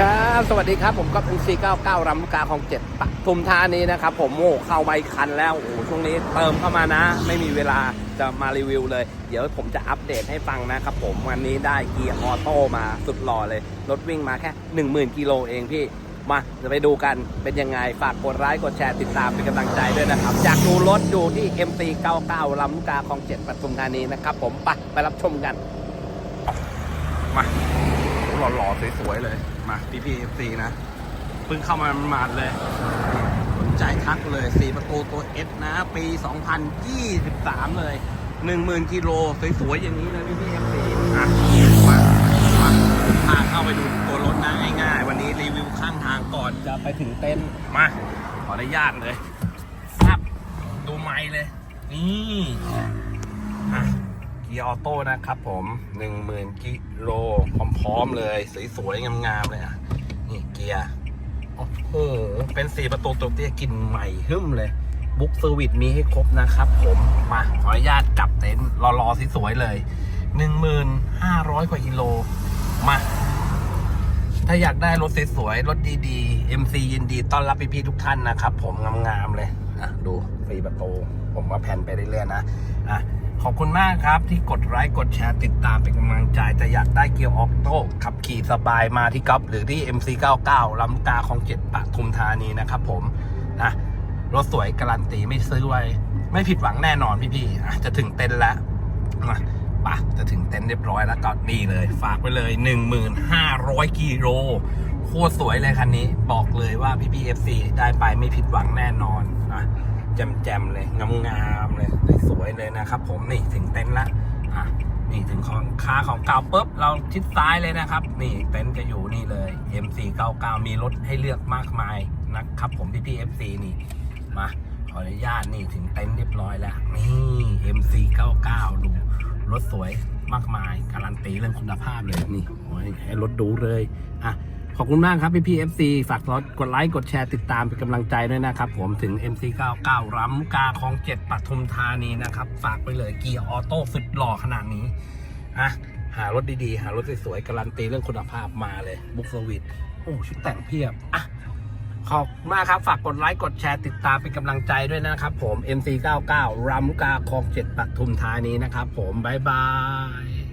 ครับ สวัสดีครับ ผมก็เป็น499รำลูกกาของเจ็ดปทุมธานีนะครับ ผมโม่เข้าไปคันแล้ว โอ้โหช่วงนี้เติมเข้ามานะ ไม่มีเวลาจะมารีวิวเลย เดี๋ยวผมจะอัปเดตให้ฟังนะครับผม วันนี้ได้เกียร์ออโต้มาสุดหล่อเลย รถวิ่งมาแค่ 10,000 กิโลเองพี่ มาจะไปดูกันเป็นยังไง ฝากกดไลค์กดแชร์ติดตามเป็นกำลังใจด้วยนะครับอยากดูรถอยู่ที่ MC99 ลำลูกกาของเจ็ดปทุมธานีนะครับผมไปไปรับชมกัน มา หล่อๆสวยๆเลย มาพี่พีเอฟซีนะเพิ่งเข้ามาหมาดเลยสนใจทักเลยสี่ประตูตัวเอสนะ ปี 2023 เลย 10,000กิโลสวยๆอย่างนี้เลยพี่พีเอฟซีอะมามาพาเข้าไปดูตัวรถนะง่ายๆ วันนี้รีวิวข้างทางก่อนจะไปถึงเต็นท์มาขออนุญาตเลยครับดูไม้เลย นี่อะ เกียร์ออโต้นะครับผมหนึ่งหมื่นกิโลพร้อมๆเลย สวยๆ งามๆ เลยอะ นี่เกียร์โอ้โหเป็นสี่ประตูตัวเตี้ยกลินใหม่หึ่มเลย บุ๊กเซอร์วิสมีให้ครบนะครับผม มา ขออนุญาตกลับเต็นท์รอๆสวยๆเลยหนึ่งหมื่นห้าร้อยกว่ากิโล มา ถ้าอยากได้รถสวยๆรถดีๆ MC ยินดีต้อนรับพี่ๆทุกท่านนะครับผมงามๆเลย อะดูฟรีประตู ผมว่าแผ่นไปเรื่อยๆนะอะขอบคุณมากครับที่กดไลค์กดแชร์ติดตามเป็นกำลังใจแต่อยากได้เกียร์ออกโต้ขับขี่สบายมาที่ก๊อฟหรือที่ MC99 ลำกาของเจ็ดปทุมธานีนะครับผมนะรถสวยการันตีไม่ซื้อไว้ ไม่ผิดหวังแน่นอนพี่ๆจะถึงเต็นท์แล้ว ปะจะถึงเต็นท์เรียบร้อยแล้วก็นี่เลย ฝากไปเลย 1,500 กิโลโคตรสวยเลยคันนี้ บอกเลยว่าพี่พี่ FC ได้ไปไม่ผิดหวังแน่นอนนะแจมๆเลยงามๆเลยสวยเลยนะครับ ผมนี่ถึงเต็นท์ละอะนี่ถึงของคาของเก่าปุ๊บเราชิดซ้ายเลยนะครับ นี่เต็นท์จะอยู่นี่เลย MC99 มีรถให้เลือกมากมายนะครับ ผมพี่พี่ FC นี่มาขออนุญาตนี่ถึงเต็นท์เรียบร้อยแล้วนี่ รถสวยมากมาย การันตีเรื่องคุณภาพเลยนี่โอ้ยให้รถดูเลย อะ ขอบคุณมากครับพี่พี่ FC ฝากรถกดไลค์ กดแชร์ติดตามเป็นกำลังใจด้วยนะครับ ผมถึง MC99 รำกาของเจ็ดปทุมธานีนะครับ ฝากไปเลยเกียร์ออโต้สุดหล่อขนาดนี้อะหารถดีๆ หารถสวยๆการันตีเรื่องคุณภาพมาเลย บุ๊กสวิตโอ้ชุดแต่งเพียบอะ ขอบคุณมากครับ ฝากกดไลค์ กดแชร์ติดตามเป็นกำลังใจด้วยนะครับผม MC99 รำลูกกาคลองเจ็ดปทุมธานีนะครับผม บ๊ายบาย